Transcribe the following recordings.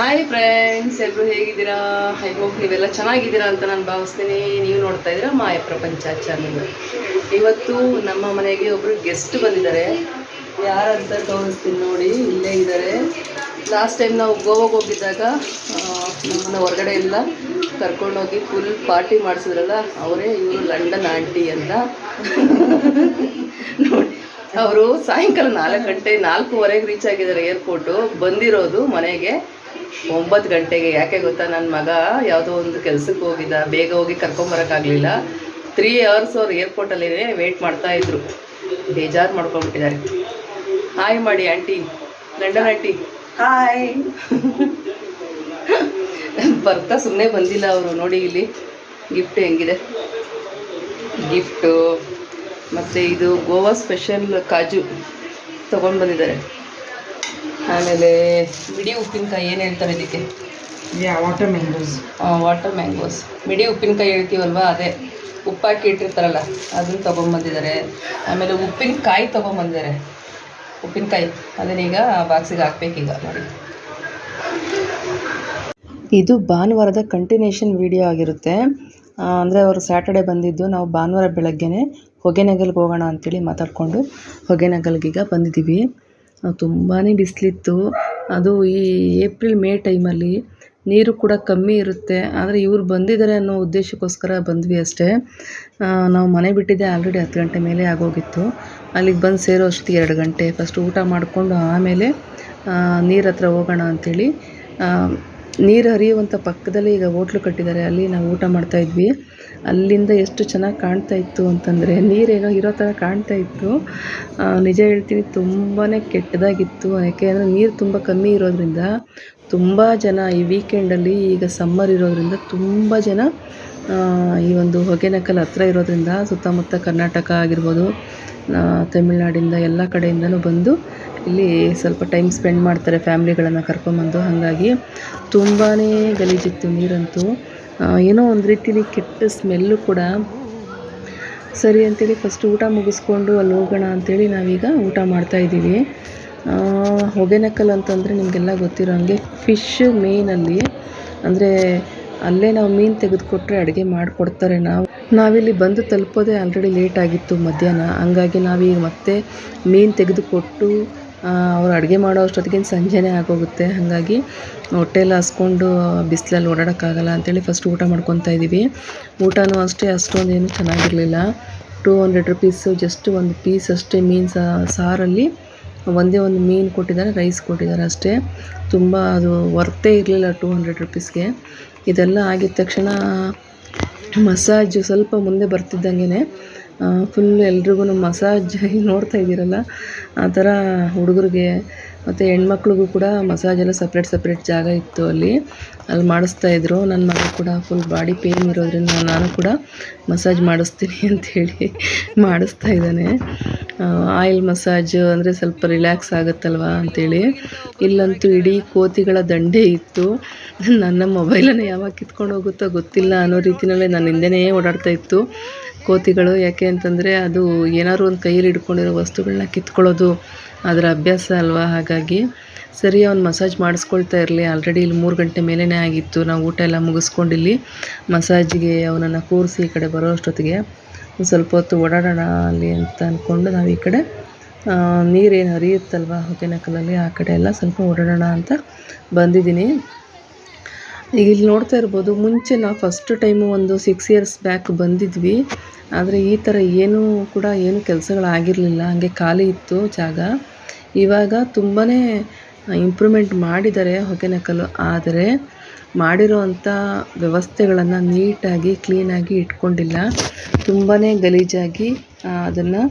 Hi friends ಎಲ್ಲರೂ ಹೇಗಿದ್ದೀರಾ? I hope ನೀವೆಲ್ಲ ಚೆನ್ನಾಗಿದ್ದೀರಾ ಅಂತ ನಾನು ಭಾವಿಸ್ತೀನಿ. ನೀವು ನೋಡ್ತಾ ಇದ್ದೀರಾ ಮಾಯ ಪ್ರಪಂಚ ಚಾನಲ್ ಇವತ್ತು ನಮ್ಮ ಮನೆಗೆ ಒಬ್ಬರು ಗೆಸ್ಟ್ ಬಂದಿದ್ದಾರೆ. ಯಾರಂತ ತೋರಿಸ್ತೀನಿ ನೋಡಿ, ಇಲ್ಲೇ ಇದ್ದಾರೆ. ಲಾಸ್ಟ್ ಟೈಮ್ ನಾವು ಗೋವಾಗೆ ಹೋಗಿದ್ದಾಗ ನಮ್ಮನ್ನ ಹೊರಗಡೆ ಎಲ್ಲ ಕರ್ಕೊಂಡೋಗಿ ಫುಲ್ ಪಾರ್ಟಿ ಮಾಡಿಸಿದ್ರಲ್ಲ, ಅವರೇ ಇವರು ಲಂಡನ್ ಆಂಟಿ ಅಂತ. ನೋಡಿ, ಅವರು ಸಾಯಂಕಾಲ ನಾಲ್ಕು ಗಂಟೆ ನಾಲ್ಕೂವರೆಗೆ ರೀಚ್ ಆಗಿದ್ದಾರೆ ಏರ್ಪೋರ್ಟು ಬಂದಿರೋದು ಮನೆಗೆ. ಒಂಬತ್ತು ಗಂಟೆಗೆ. ಯಾಕೆ ಗೊತ್ತಾ? ನನ್ನ ಮಗ ಯಾವುದೋ ಒಂದು ಕೆಲಸಕ್ಕೆ ಹೋಗಿದ್ದ. ಬೇಗ ಹೋಗಿ ಕರ್ಕೊಂಬರೋಕ್ಕಾಗಲಿಲ್ಲ. ತ್ರೀ ಅವರ್ಸ್ ಅವ್ರು ಏರ್ಪೋರ್ಟಲ್ಲೇ ವೆಯ್ಟ್ ಮಾಡ್ತಾ ಇದ್ರು. ಬೇಜಾರು ಮಾಡ್ಕೊಂಡ್ಬಿಟ್ಟಿದ್ದಾರೆ. ಹಾಯ್ ಮಾಡಿ ಆಂಟಿ ಲಂಡನ್ ಆಂಟಿ ಹಾಯ್ ಬರ್ತಾ ಸುಮ್ಮನೆ ಬಂದಿಲ್ಲ ಅವರು. ನೋಡಿ ಇಲ್ಲಿ ಗಿಫ್ಟ್ ಹೆಂಗಿದೆ. ಗಿಫ್ಟು ಮತ್ತು ಇದು ಗೋವಾ ಸ್ಪೆಷಲ್ ಕಾಜು ತೊಗೊಂಡು ಬಂದಿದ್ದಾರೆ. ಆಮೇಲೆ ಮಿಡಿ ಉಪ್ಪಿನಕಾಯಿ ಏನು ಹೇಳ್ತಾರೆ ಇದಕ್ಕೆ? ವಾಟರ್ ಮ್ಯಾಂಗೋಸ್ ವಾಟರ್ ಮ್ಯಾಂಗೋಸ್ ಮಿಡಿ ಉಪ್ಪಿನಕಾಯಿ ಹೇಳ್ತೀವಲ್ವಾ ಅದೇ. ಉಪ್ಪಾಕಿ ಇಟ್ಟಿರ್ತಾರಲ್ಲ ಅದನ್ನು ತೊಗೊಂಬಂದಿದ್ದಾರೆ. ಆಮೇಲೆ ಉಪ್ಪಿನಕಾಯಿ ತೊಗೊಂಬಂದಿದ್ದಾರೆ. ಉಪ್ಪಿನಕಾಯಿ ಅದನ್ನೀಗ ಬಾಕ್ಸಿಗೆ ಹಾಕ್ಬೇಕೀಗ ನೋಡಿ. ಇದು ಭಾನುವಾರದ ಕಂಟಿನ್ಯೂಷನ್ ವಿಡಿಯೋ ಆಗಿರುತ್ತೆ. ಅಂದರೆ ಅವರು ಸ್ಯಾಟರ್ಡೆ ಬಂದಿದ್ದು ನಾವು ಭಾನುವಾರ ಬೆಳಗ್ಗೆನೆ ಹೊಗೆನಗಲ್ಗೆ ಹೋಗೋಣ ಅಂತೇಳಿ ಮಾತಾಡಿಕೊಂಡು ಹೊಗೆನಗಲ್ಗೀಗ ಬಂದಿದ್ದೀವಿ. ತುಂಬಾ ಬಿಸಿಲಿತ್ತು. ಅದು ಈ ಏಪ್ರಿಲ್, ಮೇ ಟೈಮಲ್ಲಿ ನೀರು ಕೂಡ ಕಮ್ಮಿ ಇರುತ್ತೆ. ಆದರೆ ಇವರು ಬಂದಿದ್ದಾರೆ ಅನ್ನೋ ಉದ್ದೇಶಕ್ಕೋಸ್ಕರ ಬಂದ್ವಿ ಅಷ್ಟೇ. ನಾವು ಮನೆ ಬಿಟ್ಟಿದ್ದೆ ಆಲ್ರೆಡಿ ಹತ್ತು ಗಂಟೆ ಮೇಲೆ ಆಗೋಗಿತ್ತು. ಅಲ್ಲಿಗೆ ಬಂದು ಸೇರೋ ಅಷ್ಟೊತ್ತಿಗೆ ಎರಡು ಗಂಟೆ. ಫಸ್ಟ್ ಊಟ ಮಾಡಿಕೊಂಡು ಆಮೇಲೆ ನೀರು ಹತ್ರ ಹೋಗೋಣ ಅಂಥೇಳಿ ನೀರು ಹರಿಯುವಂಥ ಪಕ್ಕದಲ್ಲಿ ಈಗ ಹೋಟ್ಲು ಕಟ್ಟಿದ್ದಾರೆ. ಅಲ್ಲಿ ನಾವು ಊಟ ಮಾಡ್ತಾ ಇದ್ವಿ. ಅಲ್ಲಿಂದ ಎಷ್ಟು ಚೆನ್ನಾಗಿ ಕಾಣ್ತಾ ಇತ್ತು ಅಂತಂದರೆ ನೀರೇನೋ ಇರೋ ಥರ ಕಾಣ್ತಾ ಇತ್ತು. ನಿಜ ಹೇಳ್ತೀನಿ ತುಂಬಾ ಕೆಟ್ಟದಾಗಿತ್ತು. ಯಾಕೆ ಅಂದರೆ ನೀರು ತುಂಬ ಕಮ್ಮಿ ಇರೋದ್ರಿಂದ ತುಂಬ ಜನ ಈ ವೀಕೆಂಡಲ್ಲಿ ಈಗ ಸಮ್ಮರ್ ಇರೋದ್ರಿಂದ ತುಂಬ ಜನ ಈ ಒಂದು ಹೊಗೆನಕಲ್ ಹತ್ರ ಇರೋದ್ರಿಂದ ಸುತ್ತಮುತ್ತ ಕರ್ನಾಟಕ ಆಗಿರ್ಬೋದು ತಮಿಳ್ನಾಡಿಂದ ಎಲ್ಲ ಕಡೆಯಿಂದಲೂ ಬಂದು ಇಲ್ಲಿ ಸ್ವಲ್ಪ ಟೈಮ್ ಸ್ಪೆಂಡ್ ಮಾಡ್ತಾರೆ ಫ್ಯಾಮ್ಲಿಗಳನ್ನು ಕರ್ಕೊಂಬಂದು. ಹಾಗಾಗಿ ತುಂಬಾ ಗಲೀಜಿತ್ತು ನೀರಂತೂ. ಏನೋ ಒಂದು ರೀತಿಲಿ ಕೆಟ್ಟ ಸ್ಮೆಲ್ಲು ಕೂಡ. ಸರಿ ಅಂತೇಳಿ ಫಸ್ಟ್ ಊಟ ಮುಗಿಸ್ಕೊಂಡು ಅಲ್ಲಿ ಹೋಗೋಣ ಅಂಥೇಳಿ ನಾವೀಗ ಊಟ ಮಾಡ್ತಾಯಿದ್ದೀವಿ ಹೊಗೆನಕಲ್ ಅಂತಂದರೆ ನಿಮಗೆಲ್ಲ ಗೊತ್ತಿರೋ ಹಾಗೆ ಫಿಶ್ ಮೇನಲ್ಲಿ ಅಂದರೆ ಅಲ್ಲೇ ನಾವು ಮೀನು ತೆಗೆದುಕೊಟ್ರೆ ಅಡುಗೆ ಮಾಡಿಕೊಡ್ತಾರೆ ನಾವು. ನಾವಿಲ್ಲಿ ಬಂದು ತಲುಪೋದೇ ಆಲ್ರೆಡಿ ಲೇಟ್ ಆಗಿತ್ತು ಮಧ್ಯಾಹ್ನ. ಹಂಗಾಗಿ ನಾವೀಗ ಮತ್ತೆ ಮೀನು ತೆಗೆದುಕೊಟ್ಟು ಅವ್ರು ಅಡುಗೆ ಮಾಡೋ ಅಷ್ಟೊತ್ತಿಗೆ ಸಂಜೆನೇ ಆಗೋಗುತ್ತೆ. ಹಾಗಾಗಿ ಹೊಟ್ಟೆಲ್ಲ ಹಸ್ಕೊಂಡು ಬಿಸಿಲಲ್ಲಿ ಓಡಾಡೋಕ್ಕಾಗಲ್ಲ ಅಂತೇಳಿ ಫಸ್ಟ್ ಊಟ ಮಾಡ್ಕೊತಾ ಇದ್ದೀವಿ ಊಟನೂ ಅಷ್ಟೇ, ಅಷ್ಟೊಂದೇನು ಚೆನ್ನಾಗಿರಲಿಲ್ಲ. ಟೂ ಹಂಡ್ರೆಡ್ ರುಪೀಸು ಜಸ್ಟ್ ಒಂದು ಪೀಸ್ ಅಷ್ಟೇ ಮೀನು ಸಾರಲ್ಲಿ ಒಂದೇ ಒಂದು ಮೀನು ಕೊಟ್ಟಿದ್ದಾರೆ ರೈಸ್ ಕೊಟ್ಟಿದ್ದಾರೆ ಅಷ್ಟೇ. ತುಂಬ ಅದು ವರ್ತೇ ಇರಲಿಲ್ಲ ಟೂ ಹಂಡ್ರೆಡ್ ರುಪೀಸ್ಗೆ ಇದೆಲ್ಲ ಆಗಿದ ತಕ್ಷಣ ಮಸಾಜು ಸ್ವಲ್ಪ ಮುಂದೆ ಬರ್ತಿದ್ದಂಗೆ ಫುಲ್ ಎಲ್ರಿಗೂ ಮಸಾಜ್ ನೋಡ್ತಾ ಇದ್ದೀರಲ್ಲ? ಆ ಥರ ಹುಡುಗರಿಗೆ ಮತ್ತು ಹೆಣ್ಮಕ್ಳಿಗೂ ಕೂಡ ಮಸಾಜ್ ಎಲ್ಲ ಸಪ್ರೇಟ್ ಸಪ್ರೇಟ್ ಜಾಗ ಇತ್ತು ಅಲ್ಲಿ. ಅಲ್ಲಿ ಮಾಡಿಸ್ತಾ ಇದ್ರು. ನನ್ನ ಮಗ ಕೂಡ ಫುಲ್ ಬಾಡಿ ಪೇಯ್ನ್ ಇರೋದ್ರಿಂದ ನಾನು ಕೂಡ ಮಸಾಜ್ ಮಾಡಿಸ್ತೀನಿ ಅಂಥೇಳಿ ಮಾಡಿಸ್ತಾ ಇದ್ದಾನೆ. ಆಯಿಲ್ ಮಸಾಜ್ ಅಂದರೆ ಸ್ವಲ್ಪ ರಿಲ್ಯಾಕ್ಸ್ ಆಗುತ್ತಲ್ವ ಅಂಥೇಳಿ ಇಲ್ಲಂತೂ ಇಡೀ ಕೋತಿಗಳ ದಂಡೆ ಇತ್ತು. ನನ್ನ ಮೊಬೈಲನ್ನು ಯಾವಾಗ ಕಿತ್ಕೊಂಡು ಹೋಗುತ್ತೋ ಗೊತ್ತಿಲ್ಲ ಅನ್ನೋ ರೀತಿಯಲ್ಲೇ ನನ್ನ ಹಿಂದೆನೇ ಓಡಾಡ್ತಾ ಇತ್ತು. ಕೋತಿಗಳು ಯಾಕೆ ಅಂತಂದರೆ ಅದು ಏನಾದ್ರು ಒಂದು ಕೈಯಲ್ಲಿ ಹಿಡ್ಕೊಂಡಿರೋ ವಸ್ತುಗಳನ್ನ ಕಿತ್ಕೊಳ್ಳೋದು, ಅದರ ಅಭ್ಯಾಸ ಅಲ್ವಾ? ಹಾಗಾಗಿ ಸರಿ, ಅವ್ನು ಮಸಾಜ್ ಮಾಡಿಸ್ಕೊಳ್ತಾ ಇರಲಿ. ಆಲ್ರೆಡಿ ಇಲ್ಲಿ ಮೂರು ಗಂಟೆ ಮೇಲೇ ಆಗಿತ್ತು. ನಾವು ಊಟ ಎಲ್ಲ ಮುಗಿಸ್ಕೊಂಡಿಲ್ಲಿ ಮಸಾಜಿಗೆ ಅವನನ್ನು ಕೂರಿಸಿ ಈ ಕಡೆ ಬರೋ ಅಷ್ಟೊತ್ತಿಗೆ ಸ್ವಲ್ಪ ಹೊತ್ತು ಓಡಾಡೋಣ ಅಲ್ಲಿ ಅಂತ ಅಂದ್ಕೊಂಡು ನಾವು ಈ ಕಡೆ ನೀರೇನು ಹರಿಯುತ್ತಲ್ವ? ಹೊಗೆನಕಲಲ್ಲಿ ಆ ಕಡೆ ಎಲ್ಲ ಸ್ವಲ್ಪ ಓಡಾಡೋಣ ಅಂತ ಬಂದಿದ್ದೀನಿ. ಇಲ್ಲಿ ನೋಡ್ತಾ ಇರ್ಬೋದು, ಮುಂಚೆ ನಾವು ಫಸ್ಟ್ ಟೈಮು ಒಂದು ಸಿಕ್ಸ್ ಇಯರ್ಸ್ ಬ್ಯಾಕ್ ಬಂದಿದ್ವಿ. ಆದರೆ ಈ ಥರ ಏನೂ ಕೂಡ ಏನು ಕೆಲಸಗಳಾಗಿರಲಿಲ್ಲ ಹಾಗೆ ಖಾಲಿ ಇತ್ತು ಜಾಗ. ಇವಾಗ ತುಂಬಾ ಇಂಪ್ರೂವ್ಮೆಂಟ್ ಮಾಡಿದ್ದಾರೆ ಹೊಗೆನಕಲ್ಲು. ಆದರೆ ಮಾಡಿರೋವಂಥ ವ್ಯವಸ್ಥೆಗಳನ್ನು ನೀಟಾಗಿ ಕ್ಲೀನಾಗಿ ಇಟ್ಕೊಂಡಿಲ್ಲ. ತುಂಬಾ ಗಲೀಜಾಗಿ ಅದನ್ನು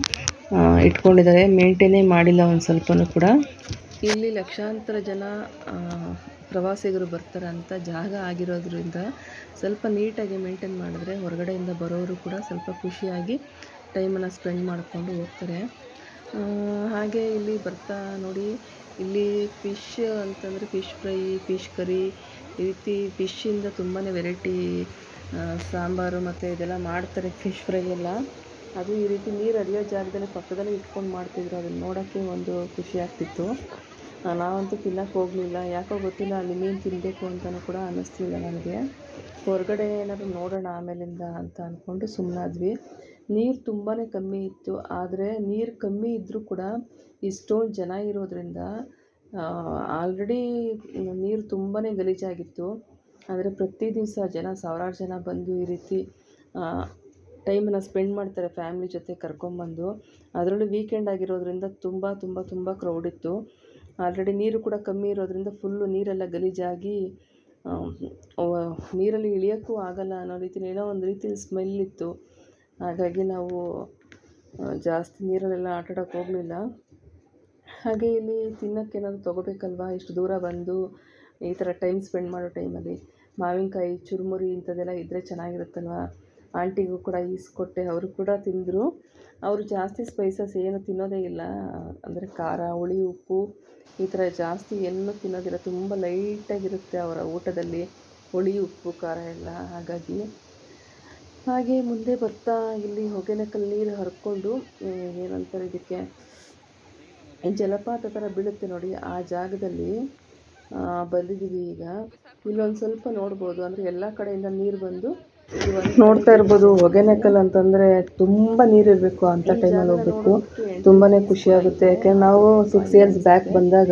ಇಟ್ಕೊಂಡಿದ್ದಾರೆ. ಮೇಂಟೇನೇ ಮಾಡಿಲ್ಲ ಒಂದು ಸ್ವಲ್ಪನೂ ಕೂಡ. ಇಲ್ಲಿ ಲಕ್ಷಾಂತರ ಜನ ಪ್ರವಾಸಿಗರು ಬರ್ತಾರೆ ಅಂತ ಜಾಗ ಆಗಿರೋದ್ರಿಂದ ಸ್ವಲ್ಪ ನೀಟಾಗಿ ಮೇಂಟೈನ್ ಮಾಡಿದ್ರೆ ಹೊರಗಡೆಯಿಂದ ಬರೋರು ಕೂಡ ಸ್ವಲ್ಪ ಖುಷಿಯಾಗಿ ಟೈಮನ್ನು ಸ್ಪೆಂಡ್ ಮಾಡಿಕೊಂಡು ಹೋಗ್ತಾರೆ. ಹಾಗೆ ಇಲ್ಲಿ ಬರ್ತಾ ನೋಡಿ, ಇಲ್ಲಿ ಫಿಶ್ ಅಂತಂದರೆ ಫಿಶ್ ಫ್ರೈ, ಫಿಶ್ ಕರಿ, ಈ ರೀತಿ ಫಿಶ್ಶಿಂದ ತುಂಬಾ ವೆರೈಟಿ ಸಾಂಬಾರು ಮತ್ತು ಇದೆಲ್ಲ ಮಾಡ್ತಾರೆ ಫಿಶ್ ಫ್ರೈ ಎಲ್ಲ. ಅದು ಈ ರೀತಿ ನೀರು ಹರಿಯೋ ಜಾಗದಲ್ಲಿ ಪಕ್ಕದಲ್ಲೇ ಇಟ್ಕೊಂಡು ಮಾಡ್ತಿದ್ರು. ಅದನ್ನು ನೋಡೋಕ್ಕೆ ಒಂದು ಖುಷಿ ಆಗ್ತಿತ್ತು. ನಾವಂತೂ ತಿನ್ನಕ್ಕೆ ಹೋಗಲಿಲ್ಲ. ಯಾಕೋ ಗೊತ್ತಿಲ್ಲ, ಅಲ್ಲಿ ಮೀನು ತಿನ್ನಬೇಕು ಅಂತಲೂ ಕೂಡ ಅನ್ನಿಸ್ಲಿಲ್ಲ ನನಗೆ. ಹೊರಗಡೆ ಏನಾದರೂ ನೋಡೋಣ ಆಮೇಲಿಂದ ಅಂತ ಅಂದ್ಕೊಂಡು ಸುಮ್ಮನಾದ್ವಿ ನೀರು ತುಂಬಾ ಕಮ್ಮಿ ಇತ್ತು. ಆದರೆ ನೀರು ಕಮ್ಮಿ ಇದ್ದರೂ ಕೂಡ ಇಷ್ಟೊಂದು ಜನ ಇರೋದ್ರಿಂದ ಆಲ್ರೆಡಿ ನೀರು ತುಂಬಾ ಗಲೀಜಾಗಿತ್ತು. ಆದರೆ ಪ್ರತಿ ದಿವಸ ಜನ, ಸಾವಿರಾರು ಜನ ಬಂದು ಈ ರೀತಿ ಟೈಮನ್ನು ಸ್ಪೆಂಡ್ ಮಾಡ್ತಾರೆ ಫ್ಯಾಮ್ಲಿ ಜೊತೆ ಕರ್ಕೊಂಬಂದು. ಅದರಲ್ಲೂ ವೀಕೆಂಡ್ ಆಗಿರೋದ್ರಿಂದ ತುಂಬ ತುಂಬ ತುಂಬ ಕ್ರೌಡ್ ಇತ್ತು. ಆಲ್ರೆಡಿ ನೀರು ಕೂಡ ಕಮ್ಮಿ ಇರೋದರಿಂದ ಫುಲ್ಲು ನೀರೆಲ್ಲ ಗಲೀಜಾಗಿ ನೀರಲ್ಲಿ ಇಳಿಯೋಕ್ಕೂ ಆಗಲ್ಲ ಅನ್ನೋ ರೀತಿಲಿ ಏನೋ ಒಂದು ರೀತಿಲಿ ಸ್ಮೆಲ್ ಇತ್ತು. ಹಾಗಾಗಿ ನಾವು ಜಾಸ್ತಿ ನೀರಲ್ಲೆಲ್ಲ ಆಟಾಡೋಕ್ಕೆ ಹೋಗಲಿಲ್ಲ. ಹಾಗೆ ಇಲ್ಲಿ ತಿನ್ನೋಕ್ಕೆ ಏನಾದರೂ ತೊಗೋಬೇಕಲ್ವಾ? ಇಷ್ಟು ದೂರ ಬಂದು ಈ ಥರ ಟೈಮ್ ಸ್ಪೆಂಡ್ ಮಾಡೋ ಟೈಮಲ್ಲಿ ಮಾವಿನಕಾಯಿ, ಚುರುಮುರಿ ಇಂಥದ್ದೆಲ್ಲ ಇದ್ದರೆ ಚೆನ್ನಾಗಿರುತ್ತಲ್ವ? ಆಂಟಿಗೂ ಕೂಡ ಈಸ್ಕೊಟ್ಟೆ. ಅವರು ಕೂಡ ತಿಂದರು. ಅವರು ಜಾಸ್ತಿ ಸ್ಪೈಸಸ್ ಏನು ತಿನ್ನೋದೇ ಇಲ್ಲ. ಅಂದರೆ ಖಾರ, ಹುಳಿ, ಉಪ್ಪು ಈ ಥರ ಜಾಸ್ತಿ ಏನೂ ತಿನ್ನೋದಿಲ್ಲ. ತುಂಬ ಲೈಟಾಗಿರುತ್ತೆ ಅವರ ಊಟದಲ್ಲಿ. ಹುಳಿ, ಉಪ್ಪು, ಖಾರ ಎಲ್ಲ. ಹಾಗಾಗಿ ಹಾಗೆ ಮುಂದೆ ಬರ್ತಾ ಇಲ್ಲಿ ಹೊಗೆನಕಲ್ ನೀರು ಹರ್ಕೊಂಡು ಏನಂತಾರೆ ಇದಕ್ಕೆ? ಜಲಪಾತ ಥರ ಬೀಳುತ್ತೆ ನೋಡಿ ಆ ಜಾಗದಲ್ಲಿ. ಬಂದಿದ್ದೀವಿ ಈಗ. ಇಲ್ಲೊಂದು ಸ್ವಲ್ಪ ನೋಡ್ಬೋದು. ಅಂದರೆ ಎಲ್ಲ ಕಡೆಯಿಂದ ನೀರು ಬಂದು ನೋಡ್ತಾ ಇರ್ಬೋದು ಹೊಗೆನಕಲ್ ಅಂತಂದರೆ ತುಂಬ ನೀರಿರಬೇಕು ಅಂತ ಟೈಮಲ್ಲಿ ಹೋಗ್ಬೇಕು. ತುಂಬಾನೇ ಖುಷಿ ಆಗುತ್ತೆ. ಯಾಕೆ ನಾವು ಸಿಕ್ಸ್ ಇಯರ್ಸ್ ಬ್ಯಾಕ್ ಬಂದಾಗ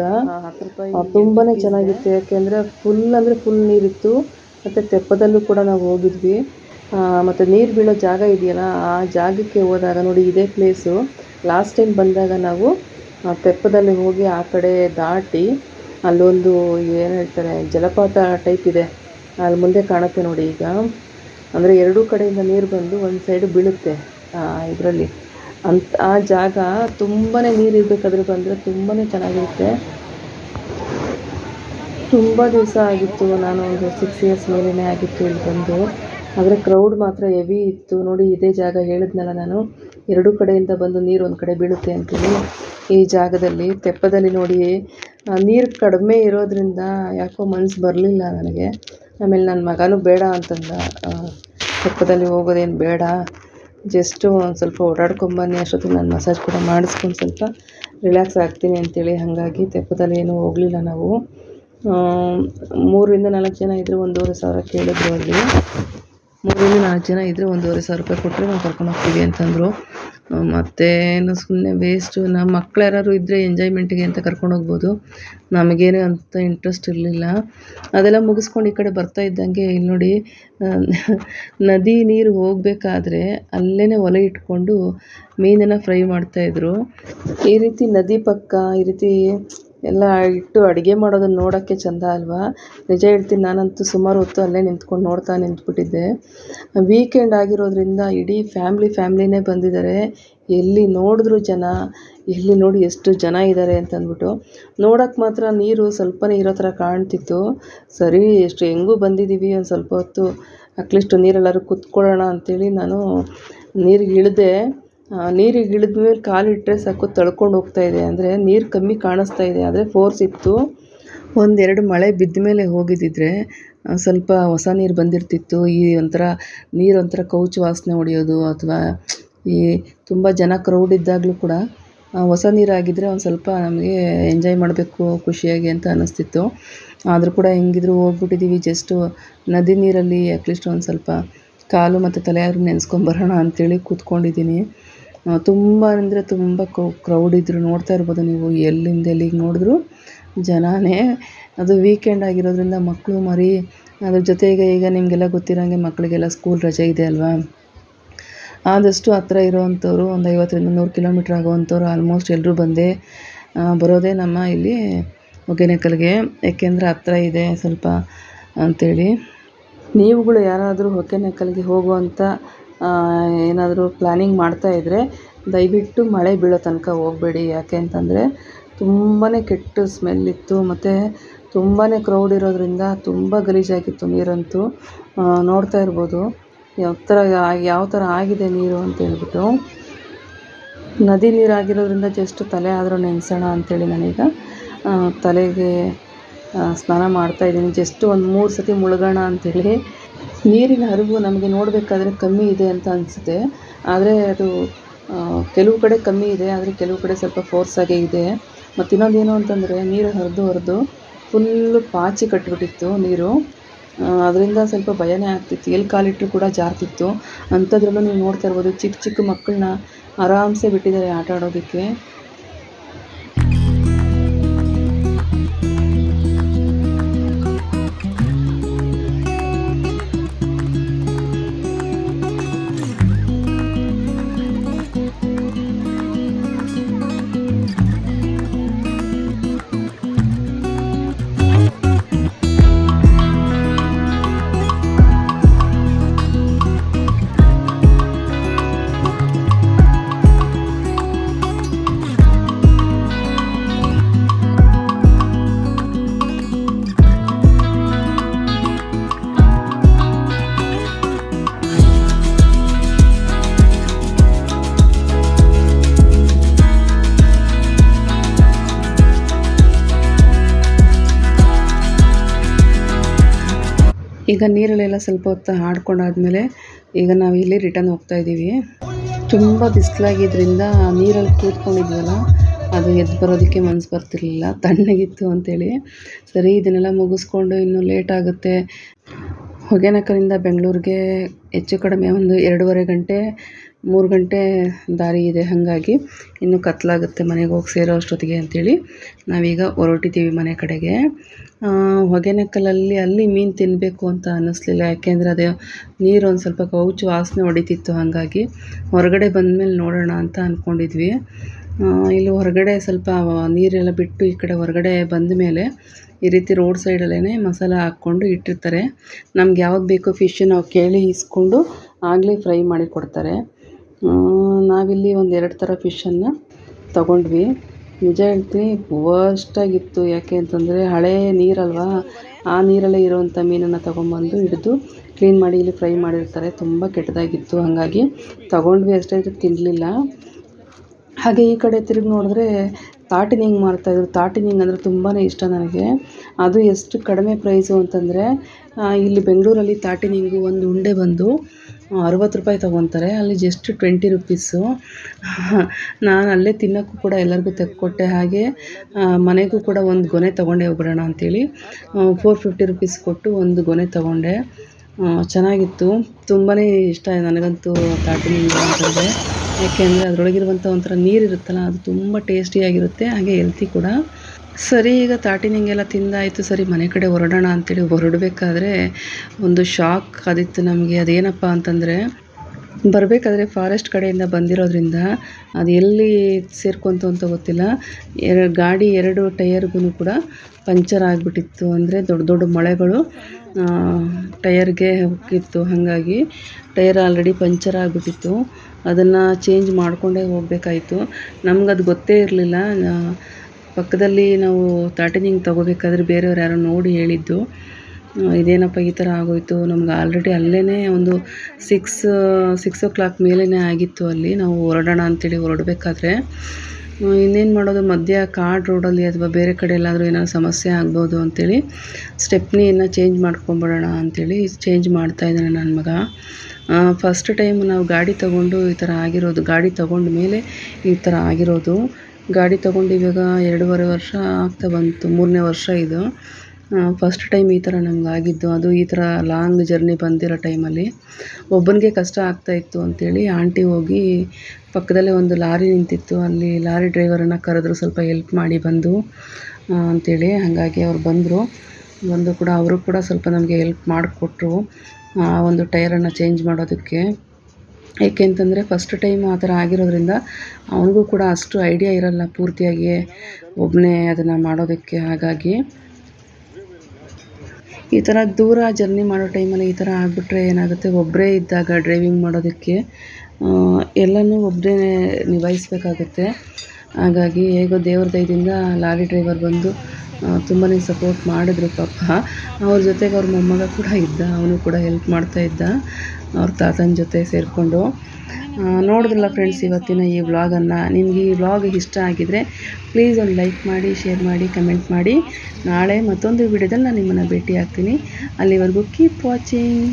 ತುಂಬಾನೇ ಚೆನ್ನಾಗಿತ್ತು. ಯಾಕೆಂದ್ರೆ ಫುಲ್ ಅಂದ್ರೆ ಫುಲ್ ನೀರಿತ್ತು. ಮತ್ತೆ ತೆಪ್ಪದಲ್ಲೂ ಕೂಡ ನಾವು ಹೋಗಿದ್ವಿ. ಮತ್ತೆ ಮತ್ತು ನೀರು ಬೀಳೋ ಜಾಗ ಇದೆಯಲ್ಲ ಆ ಜಾಗಕ್ಕೆ ಹೋದಾಗ ನೋಡಿ ಇದೇ ಪ್ಲೇಸು ಲಾಸ್ಟ್ ಟೈಮ್ ಬಂದಾಗ ನಾವು ತೆಪ್ಪದಲ್ಲಿ ಹೋಗಿ ಆ ಕಡೆ ದಾಟಿ ಅಲ್ಲೊಂದು ಏನು ಹೇಳ್ತಾರೆ ಜಲಪಾತ ಟೈಪ್ ಇದೆ. ಅಲ್ಲಿ ಮುಂದೆ ಕಾಣುತ್ತೆ ನೋಡಿ ಈಗ. ಅಂದರೆ ಎರಡೂ ಕಡೆಯಿಂದ ನೀರು ಬಂದು ಒಂದು ಸೈಡ್ ಬೀಳುತ್ತೆ ಇದರಲ್ಲಿ. ಅಂತ, ಆ ಜಾಗ ತುಂಬಾ ನೀರು ಇರಬೇಕಾದ್ರೆ ಬಂದರೆ ತುಂಬಾ ಚೆನ್ನಾಗಿರುತ್ತೆ. ತುಂಬ ದಿವಸ ಆಗಿತ್ತು ನಾನು ಒಂದು ಸಿಕ್ಸ್ ಇಯರ್ಸ್ ಮೇಲೇ ಆಗಿತ್ತು ಇಲ್ಲಿ ಬಂದು. ಆದರೆ ಕ್ರೌಡ್ ಮಾತ್ರ ಹೆವಿ ಇತ್ತು. ನೋಡಿ, ಇದೇ ಜಾಗ ಹೇಳಿದ್ನಲ್ಲ ನಾನು. ಎರಡೂ ಕಡೆಯಿಂದ ಬಂದು ನೀರು ಒಂದು ಕಡೆ ಬೀಳುತ್ತೆ ಅಂತೇಳಿ ಈ ಜಾಗದಲ್ಲಿ, ತೆಪ್ಪದಲ್ಲಿ ನೋಡಿ ನೀರು ಕಡಿಮೆ ಇರೋದ್ರಿಂದ ಯಾಕೋ ಮನ್ಸು ಬರಲಿಲ್ಲ ನನಗೆ. ಆಮೇಲೆ ನನ್ನ ಮಗನೂ ಬೇಡ ಅಂತಂದ ಪಕ್ಕದಲ್ಲಿ ಹೋಗೋದೇನು ಬೇಡ ಜಸ್ಟು ಒಂದು ಸ್ವಲ್ಪ ಓಡಾಡ್ಕೊಂಬನ್ನಿ ಅಷ್ಟೊತ್ತಿಗೆ ನಾನು ಮಸಾಜ್ ಕೂಡ ಮಾಡಿಸ್ಕೊಂಡು ಸ್ವಲ್ಪ ರಿಲ್ಯಾಕ್ಸ್ ಆಗ್ತೀನಿ ಅಂತೇಳಿ ಹಾಗಾಗಿ ತೆಪ್ಪದಲ್ಲಿ ಏನೂ ಹೋಗಲಿಲ್ಲ ನಾವು. ಮೂರರಿಂದ ನಾಲ್ಕು ಜನ ಇದ್ದರು ಒಂದೂವರೆ ಸಾವಿರ ಕೇಳಿದ್ರು ಅಲ್ಲಿ. ಮೂರರಿಂದ ನಾಲ್ಕು ಜನ ಇದ್ದರೆ ಒಂದೂವರೆ ಸಾವಿರ ರೂಪಾಯಿ ಕೊಟ್ಟರೆ ನಾವು ಕರ್ಕೊಂಡು ಹೋಗ್ತೀವಿ ಅಂತಂದರು. ಮತ್ತೇನು ಸುಮ್ಮನೆ ವೇಸ್ಟು ನಮ್ಮ ಮಕ್ಳು ಯಾರಾದ್ರು ಇದ್ದರೆ ಎಂಜಾಯ್ಮೆಂಟಿಗೆ ಅಂತ ಕರ್ಕೊಂಡು ಹೋಗ್ಬೋದು. ನಮಗೇನು ಅಂತ ಇಂಟ್ರೆಸ್ಟ್ ಇರಲಿಲ್ಲ. ಅದೆಲ್ಲ ಮುಗಿಸ್ಕೊಂಡು ಈ ಕಡೆ ಬರ್ತಾ ಇದ್ದಂಗೆ ಇಲ್ಲಿ ನೋಡಿ ನದಿ ನೀರು ಹೋಗಬೇಕಾದ್ರೆ ಅಲ್ಲೇ ಒಲೆ ಇಟ್ಕೊಂಡು ಮೀನನ್ನು ಫ್ರೈ ಮಾಡ್ತಾಯಿದ್ರು ಈ ರೀತಿ ನದಿ ಪಕ್ಕ, ಈ ರೀತಿ ಎಲ್ಲ ಇಟ್ಟು ಅಡುಗೆ ಮಾಡೋದನ್ನ ನೋಡೋಕ್ಕೆ ಚಂದ ಅಲ್ವಾ? ನಿಜ ಹೇಳ್ತೀನಿ, ನಾನಂತೂ ಸುಮಾರು ಹೊತ್ತು ಅಲ್ಲೇ ನಿಂತ್ಕೊಂಡು ನೋಡ್ತಾ ನಿಂತ್ಬಿಟ್ಟಿದ್ದೆ. ವೀಕೆಂಡ್ ಆಗಿರೋದ್ರಿಂದ ಇಡೀ ಫ್ಯಾಮ್ಲಿ ಫ್ಯಾಮ್ಲಿನೇ ಬಂದಿದ್ದಾರೆ. ಎಲ್ಲಿ ನೋಡಿದ್ರು ಜನ, ಎಲ್ಲಿ ನೋಡಿ ಎಷ್ಟು ಜನ ಇದ್ದಾರೆ ಅಂತ ಅಂದ್ಬಿಟ್ಟು ನೋಡೋಕ್ಕೆ ಮಾತ್ರ ನೀರು ಸ್ವಲ್ಪನೇ ಇರೋ ಥರ ಕಾಣ್ತಿತ್ತು. ಸರಿ, ಎಷ್ಟು ಹೆಂಗೂ ಬಂದಿದ್ದೀವಿ ಒಂದು ಸ್ವಲ್ಪ ಹೊತ್ತು. ಅಟ್ಲೀಸ್ಟ್ ನೀರೆಲ್ಲರೂ ಕುತ್ಕೊಳ್ಳೋಣ ಅಂಥೇಳಿ ನಾನು ನೀರಿಗೆ ಇಳಿದೆ. ನೀರಿಗೆ ಇಳಿದ ಮೇಲೆ ಕಾಲಿಟ್ಟರೆ ಸಾಕು ತಳ್ಕೊಂಡು ಹೋಗ್ತಾ ಇದೆ. ಅಂದರೆ ನೀರು ಕಮ್ಮಿ ಕಾಣಿಸ್ತಾ ಇದೆ. ಆದರೆ ಫೋರ್ಸ್ ಇತ್ತು. ಒಂದೆರಡು ಮಳೆ ಬಿದ್ದ ಮೇಲೆ ಹೋಗಿದ್ದಿದ್ರೆ ಸ್ವಲ್ಪ ಹೊಸ ನೀರು ಬಂದಿರ್ತಿತ್ತು. ಈ ಒಂಥರ ನೀರು ಒಂಥರ ಕೌಚು ವಾಸನೆ ಹೊಡೆಯೋದು ಅಥವಾ ಈ ತುಂಬ ಜನ ಕ್ರೌಡ್ ಇದ್ದಾಗಲೂ ಕೂಡ ಹೊಸ ನೀರಾಗಿದ್ದರೆ ಒಂದು ಸ್ವಲ್ಪ ನಮಗೆ ಎಂಜಾಯ್ ಮಾಡಬೇಕು, ಖುಷಿಯಾಗಿ ಅಂತ ಅನ್ನಿಸ್ತಿತ್ತು ಆದರೂ ಕೂಡ ಹೆಂಗಿದ್ರು ಹೋಗ್ಬಿಟ್ಟಿದ್ದೀವಿ ಜಸ್ಟು ನದಿ ನೀರಲ್ಲಿ ಅಟ್ಲೀಸ್ಟ್ ಒಂದು ಸ್ವಲ್ಪ ಕಾಲು ಮತ್ತು ತಲೆಯಾದ್ರೂ ನೆನೆಸ್ಕೊಂಬರೋಣ ಅಂಥೇಳಿ ಕೂತ್ಕೊಂಡಿದ್ದೀನಿ. ತುಂಬ ಅಂದರೆ ತುಂಬ ಕ್ರೌಡ್ ಇದ್ದರು ನೋಡ್ತಾ ಇರ್ಬೋದು ನೀವು, ಎಲ್ಲಿಂದ ಎಲ್ಲಿಗೆ ನೋಡಿದ್ರು, ಜನನೇ. ಅದು ವೀಕೆಂಡ್ ಆಗಿರೋದ್ರಿಂದ ಮಕ್ಕಳು ಮರಿ, ಅದ್ರ ಜೊತೆಗೆ ಈಗ ನಿಮಗೆಲ್ಲ ಗೊತ್ತಿರೋಂಗೆ ಮಕ್ಕಳಿಗೆಲ್ಲ ಸ್ಕೂಲ್ ರಜೆ ಇದೆ ಅಲ್ವಾ? ಆದಷ್ಟು ಹತ್ರ ಇರೋವಂಥವ್ರು ಒಂದು ಐವತ್ತರಿಂದ ನೂರು ಕಿಲೋಮೀಟ್ರ್ ಆಗೋವಂಥವ್ರು ಆಲ್ಮೋಸ್ಟ್ ಎಲ್ಲರೂ ಬಂದೇ ಬರೋದೇ ನಮ್ಮ ಇಲ್ಲಿ ಹೊಗೆನೆಕಲ್ಗೆ. ಏಕೆಂದರೆ ಹತ್ರ ಇದೆ ಸ್ವಲ್ಪ ಅಂಥೇಳಿ ನೀವುಗಳು ಯಾರಾದರೂ ಹೊಗೆನಕಲ್ಗೆ ಹೋಗುವಂಥ ಏನಾದರೂ ಪ್ಲ್ಯಾನಿಂಗ್ ಮಾಡ್ತಾ ಇದ್ದರೆ ದಯವಿಟ್ಟು ಮಳೆ ಬೀಳೋ ತನಕ ಹೋಗಬೇಡಿ. ಯಾಕೆ ಅಂತಂದರೆ ತುಂಬಾ ಕೆಟ್ಟ ಸ್ಮೆಲ್ ಇತ್ತು. ಮತ್ತು ತುಂಬಾ ಕ್ರೌಡ್ ಇರೋದ್ರಿಂದ ತುಂಬ ಗಲೀಜಾಗಿತ್ತು ನೀರಂತೂ. ನೋಡ್ತಾ ಇರ್ಬೋದು. ಯಾವ ಥರ ಯಾವ ಥರ ಆಗಿದೆ ನೀರು ಅಂತ ಹೇಳ್ಬಿಟ್ಟು. ನದಿ ನೀರಾಗಿರೋದ್ರಿಂದ ಜಸ್ಟ್ ತಲೆ ಆದರೂ ನೆನೆಸೋಣ ಅಂಥೇಳಿ ನಾನೀಗ ತಲೆಗೆ ಸ್ನಾನ ಮಾಡ್ತಾ ಇದ್ದೀನಿ. ಜಸ್ಟ್ ಒಂದು ಮೂರು ಸತಿ ಮುಳುಗೋಣ ಅಂಥೇಳಿ ನೀರಿನ ಹರಿವು ನಮಗೆ ನೋಡಬೇಕಾದ್ರೆ ಕಮ್ಮಿ ಇದೆ ಅಂತ ಅನಿಸುತ್ತೆ. ಆದರೆ ಅದು ಕೆಲವು ಕಡೆ ಕಮ್ಮಿ ಇದೆ, ಆದರೆ ಕೆಲವು ಕಡೆ ಸ್ವಲ್ಪ ಫೋರ್ಸ್ ಆಗೇ ಇದೆ. ಮತ್ತು ಇನ್ನೊಂದೇನು ಅಂತಂದರೆ, ನೀರು ಹರಿದು ಹರಿದು ಫುಲ್ಲು ಪಾಚಿ ಕಟ್ಟಿಬಿಟ್ಟಿತ್ತು ನೀರು. ಅದರಿಂದ ಸ್ವಲ್ಪ ಭಯನೇ ಆಗ್ತಿತ್ತು. ಎಲ್ಲಿ ಕಾಲಿಟ್ಟರು ಕೂಡ ಜಾರ್ತಿತ್ತು. ಅಂಥದ್ರಲ್ಲೂ ನೀವು ನೋಡ್ತಾ ಇರ್ಬೋದು ಚಿಕ್ಕ ಚಿಕ್ಕ ಮಕ್ಕಳನ್ನ ಆರಾಮ್ಸೆ ಬಿಟ್ಟಿದ್ದಾರೆ ಆಟ ಆಡೋದಕ್ಕೆ. ಈಗ ನೀರಲ್ಲೆಲ್ಲ ಸ್ವಲ್ಪ ಹೊತ್ತು ಆಡ್ಕೊಂಡಾದ್ಮೇಲೆ ಈಗ ನಾವು ಇಲ್ಲಿ ರಿಟರ್ನ್ ಹೋಗ್ತಾ ಇದ್ದೀವಿ. ತುಂಬ ಬಿಸಿಲಾಗಿದ್ದರಿಂದ ನೀರಲ್ಲಿ ಕೂತ್ಕೊಂಡಿದ್ವಲ್ಲ, ಅದು ಎದ್ದು ಬರೋದಕ್ಕೆ ಮನಸ್ಸು ಬರ್ತಿರ್ಲಿಲ್ಲ. ತಣ್ಣಗಿತ್ತು ಅಂತೇಳಿ. ಸರಿ, ಇದನ್ನೆಲ್ಲ ಮುಗಿಸ್ಕೊಂಡು ಇನ್ನೂ ಲೇಟ್ ಆಗುತ್ತೆ. ಹೊಗೆನಕಲಿಂದ ಬೆಂಗಳೂರಿಗೆ ಹೆಚ್ಚು ಕಡಿಮೆ ಒಂದು ಎರಡೂವರೆ ಗಂಟೆ ಮೂರು ಗಂಟೆ ದಾರಿ ಇದೆ, ಹಾಗಾಗಿ ಇನ್ನು ಕತ್ಲಾಗುತ್ತೆ ಮನೆಗೆ ಹೋಗಿ ಸೇರೋ ಅಷ್ಟೊತ್ತಿಗೆ ಅಂಥೇಳಿ ನಾವೀಗ ಹೊರಟಿದ್ದೀವಿ ಮನೆ ಕಡೆಗೆ. ಹೊಗೆನಕಲಲ್ಲಿ ಅಲ್ಲಿ ಮೀನು ತಿನ್ನಬೇಕು ಅಂತ ಅನ್ನಿಸ್ಲಿಲ್ಲ, ಯಾಕೆಂದರೆ ಅದು ನೀರು ಒಂದು ಸ್ವಲ್ಪ ಕೌಚು ವಾಸನೆ ಹೊಡಿತಿತ್ತು, ಹಾಗಾಗಿ ಹೊರಗಡೆ ಬಂದಮೇಲೆ ನೋಡೋಣ ಅಂತ ಅಂದ್ಕೊಂಡಿದ್ವಿ ಇಲ್ಲಿ ಹೊರಗಡೆ ಸ್ವಲ್ಪ ನೀರೆಲ್ಲ ಬಿಟ್ಟು ಈ ಕಡೆ ಹೊರಗಡೆ ಬಂದ ಮೇಲೆ ಈ ರೀತಿ ರೋಡ್ ಸೈಡಲ್ಲೇ ಮಸಾಲ ಹಾಕ್ಕೊಂಡು ಇಟ್ಟಿರ್ತಾರೆ. ನಮ್ಗೆ ಯಾವ್ದು ಬೇಕೋ ಫಿಶ್ ನಾವು ಕೇಳಿ ಇಸ್ಕೊಂಡು ಆಗಲೇ ಫ್ರೈ ಮಾಡಿ ಕೊಡ್ತಾರೆ. ನಾವಿಲ್ಲಿ ಒಂದು ಎರಡು ಥರ ಫಿಶನ್ನು ತಗೊಂಡ್ವಿ. ನಿಜ ಹೇಳ್ತೀನಿ ವರ್ಸ್ಟಾಗಿತ್ತು ಯಾಕೆ ಅಂತಂದರೆ, ಹಳೆ ನೀರಲ್ವಾ? ಆ ನೀರಲ್ಲೇ ಇರೋವಂಥ ಮೀನನ್ನು ತೊಗೊಂಬಂದು ಹಿಡಿದು ಕ್ಲೀನ್ ಮಾಡಿ ಇಲ್ಲಿ ಫ್ರೈ ಮಾಡಿರ್ತಾರೆ. ತುಂಬ ಕೆಟ್ಟದಾಗಿತ್ತು. ಹಾಗಾಗಿ ತಗೊಂಡ್ವಿ ಅಷ್ಟೇ ತಿನ್ನಲಿಲ್ಲ ಹಾಗೆ ಈ ಕಡೆ ತಿರುಗಿ ನೋಡಿದ್ರೆ ತಾಟಿನಿಂಗ್ ಮಾಡ್ತಾಯಿದ್ರು ತಾಟಿನಿಂಗ್ ಅಂದರೆ ತುಂಬಾ ಇಷ್ಟ ನನಗೆ. ಅದು ಎಷ್ಟು ಕಡಿಮೆ ಪ್ರೈಸು ಅಂತಂದರೆ ಇಲ್ಲಿ ಬೆಂಗಳೂರಲ್ಲಿ ತಾಟಿನಿಂಗು ಒಂದು ಉಂಡೆ ಬಂದು ಅರವತ್ತು ರೂಪಾಯಿ ತೊಗೊತಾರೆ. ಅಲ್ಲಿ ಜಸ್ಟ್ ಟ್ವೆಂಟಿ ರುಪೀಸು ನಾನು ಅಲ್ಲೇ ತಿನ್ನೋಕ್ಕೂ ಕೂಡ ಎಲ್ಲರಿಗೂ ತೆಕ್ಕೊಟ್ಟೆ ಹಾಗೆ ಮನೆಗೂ ಕೂಡ ಒಂದು ಗೊನೆ ತೊಗೊಂಡೆ ಹೋಗ್ಬಿಡೋಣ ಅಂಥೇಳಿ ಫೋರ್ ಫಿಫ್ಟಿ ರುಪೀಸ್ ಕೊಟ್ಟು ಒಂದು ಗೊನೆ ತೊಗೊಂಡೆ. ಚೆನ್ನಾಗಿತ್ತು. ತುಂಬಾ ಇಷ್ಟ ನನಗಂತೂ ಮೀನು ಅಂತಂದರೆ. ಯಾಕೆಂದರೆ ಅದರೊಳಗಿರುವಂಥ ಒಂಥರ ನೀರು ಇರುತ್ತಲ್ಲ, ಅದು ತುಂಬ ಟೇಸ್ಟಿಯಾಗಿರುತ್ತೆ ಹಾಗೆ ಹೆಲ್ತಿ ಕೂಡ. ಸರಿ, ಈಗ ತಾಟಿನಿಂಗೆಲ್ಲ ತಿಂದಾಯಿತು. ಸರಿ, ಮನೆ ಕಡೆ ಹೊರಡೋಣ ಅಂತೇಳಿ ಹೊರಡಬೇಕಾದ್ರೆ ಒಂದು ಶಾಕ್ ಆದಿತ್ತು ನಮಗೆ. ಅದೇನಪ್ಪ ಅಂತಂದರೆ, ಬರಬೇಕಾದ್ರೆ ಫಾರೆಸ್ಟ್ ಕಡೆಯಿಂದ ಬಂದಿರೋದ್ರಿಂದ ಅದು ಎಲ್ಲಿ ಸೇರ್ಕೊಂತು ಅಂತ ಗೊತ್ತಿಲ್ಲ. ಎರಡು ಗಾಡಿ ಎರಡು ಟಯರ್ಗೂ ಕೂಡ ಪಂಚರ್ ಆಗಿಬಿಟ್ಟಿತ್ತು. ಅಂದರೆ ದೊಡ್ಡ ದೊಡ್ಡ ಮಳೆಗಳು ಟೈರ್ಗೆ ಹೋಗಿತ್ತು ಹಾಗಾಗಿ ಟೈರ್ ಆಲ್ರೆಡಿ ಪಂಚರ್ ಆಗಿಬಿಟ್ಟಿತ್ತು. ಅದನ್ನು ಚೇಂಜ್ ಮಾಡಿಕೊಂಡೇ ಹೋಗಬೇಕಾಯಿತು. ಅದು ಗೊತ್ತೇ ಇರಲಿಲ್ಲ. ಪಕ್ಕದಲ್ಲಿ ನಾವು ತಾಟಿನಿಂಗ್ ತೊಗೋಬೇಕಾದ್ರೆ ಬೇರೆಯವ್ರು ಯಾರೋ ನೋಡಿ ಹೇಳಿದ್ದು ಇದೇನಪ್ಪ ಈ ಥರ ಆಗೋಯಿತು, ನಮ್ಗೆ ಆಲ್ರೆಡಿ ಅಲ್ಲೇ ಒಂದು ಸಿಕ್ಸ್ ಸಿಕ್ಸ್ ಓ ಕ್ಲಾಕ್ ಮೇಲೇ ಆಗಿತ್ತು ಅಲ್ಲಿ, ನಾವು ಹೊರಡೋಣ ಅಂತೇಳಿ ಹೊರಡಬೇಕಾದ್ರೆ. ಇನ್ನೇನು ಮಾಡೋದು, ಮಧ್ಯ ಕಾಡ್ ರೋಡಲ್ಲಿ ಅಥವಾ ಬೇರೆ ಕಡೆ ಎಲ್ಲಾದರೂ ಏನಾದ್ರು ಸಮಸ್ಯೆ ಆಗ್ಬೋದು ಅಂತೇಳಿ ಸ್ಟೆಪ್ನಿಯನ್ನು ಚೇಂಜ್ ಮಾಡ್ಕೊಂಬಿಡೋಣ ಅಂಥೇಳಿ ಚೇಂಜ್ ಮಾಡ್ತಾ ಇದ್ದಾನೆ ನನ್ನ ಮಗ. ಫಸ್ಟ್ ಟೈಮ್ ನಾವು ಗಾಡಿ ತಗೊಂಡು ಈ ಥರ ಆಗಿರೋದು, ಗಾಡಿ ತಗೊಂಡ ಮೇಲೆ ಈ ಥರ ಆಗಿರೋದು. ಗಾಡಿ ತಗೊಂಡು ಇವಾಗ ಎರಡೂವರೆ ವರ್ಷ ಆಗ್ತಾ ಬಂತು, ಮೂರನೇ ವರ್ಷ ಇದು. ಫಸ್ಟ್ ಟೈಮ್ ಈ ಥರ ನಮ್ಗೆ ಆಗಿದ್ದು, ಅದು ಈ ಥರ ಲಾಂಗ್ ಜರ್ನಿ ಬಂದಿರೋ ಟೈಮಲ್ಲಿ ಒಬ್ಬನಿಗೆ ಕಷ್ಟ ಆಗ್ತಾಯಿತ್ತು ಅಂಥೇಳಿ ಆಂಟಿ ಹೋಗಿ ಪಕ್ಕದಲ್ಲೇ ಒಂದು ಲಾರಿ ನಿಂತಿತ್ತು, ಅಲ್ಲಿ ಲಾರಿ ಡ್ರೈವರನ್ನು ಕರೆದ್ರು ಸ್ವಲ್ಪ ಹೆಲ್ಪ್ ಮಾಡಿ ಬಂದು ಅಂಥೇಳಿ ಹಾಗಾಗಿ ಅವ್ರು ಬಂದರು. ಬಂದು ಕೂಡ ಅವರು ಕೂಡ ಸ್ವಲ್ಪ ನಮಗೆ ಹೆಲ್ಪ್ ಮಾಡಿಕೊಟ್ರು. ಆ, ಒಂದು ಟೈರನ್ನು ಚೇಂಜ್ ಮಾಡೋದಕ್ಕೆ. ಏಕೆ ಅಂತಂದರೆ ಫಸ್ಟ್ ಟೈಮ್ ಆ ಥರ ಆಗಿರೋದ್ರಿಂದ ಅವನಿಗೂ ಕೂಡ ಅಷ್ಟು ಐಡಿಯಾ ಇರಲ್ಲ ಪೂರ್ತಿಯಾಗಿ ಒಬ್ಬನೇ ಅದನ್ನು ಮಾಡೋದಕ್ಕೆ ಹಾಗಾಗಿ. ಈ ಥರ ದೂರ ಜರ್ನಿ ಮಾಡೋ ಟೈಮಲ್ಲಿ ಈ ಥರ ಆಗಿಬಿಟ್ರೆ ಏನಾಗುತ್ತೆ? ಒಬ್ಬರೇ ಇದ್ದಾಗ ಡ್ರೈವಿಂಗ್ ಮಾಡೋದಕ್ಕೆ ಎಲ್ಲನೂ ಒಬ್ಬರೇ ನಿಭಾಯಿಸಬೇಕಾಗುತ್ತೆ. ಹಾಗಾಗಿ ಹೇಗೋ ದೇವ್ರ ದಯದಿಂದ ಲಾರಿ ಡ್ರೈವರ್ ಬಂದು ತುಂಬಾ ಸಪೋರ್ಟ್ ಮಾಡಿದ್ರು ಪಾಪ. ಅವ್ರ ಜೊತೆಗೆ ಅವ್ರ ಮೊಮ್ಮಗ ಕೂಡ ಇದ್ದ, ಅವನು ಕೂಡ ಹೆಲ್ಪ್ ಮಾಡ್ತಾ ಇದ್ದ. ಅವ್ರ ತಾತನ ಜೊತೆ ಸೇರಿಕೊಂಡು. ನೋಡಿದ್ರಲ್ಲ ಫ್ರೆಂಡ್ಸ್ ಇವತ್ತಿನ ಈ ವ್ಲಾಗನ್ನು ನಿಮಗೆ ಈ ವ್ಲಾಗ್ ಇಷ್ಟ ಆಗಿದರೆ ಪ್ಲೀಸ್ ಒಂದು ಲೈಕ್ ಮಾಡಿ ಶೇರ್ ಮಾಡಿ ಕಮೆಂಟ್ ಮಾಡಿ. ನಾಳೆ ಮತ್ತೊಂದು ವಿಡಿಯೋದಲ್ಲಿ ನಾನು ನಿಮ್ಮನ್ನು ಭೇಟಿ ಆಗ್ತೀನಿ ಅಲ್ಲಿವರೆಗೂ ಕೀಪ್ ವಾಚಿಂಗ್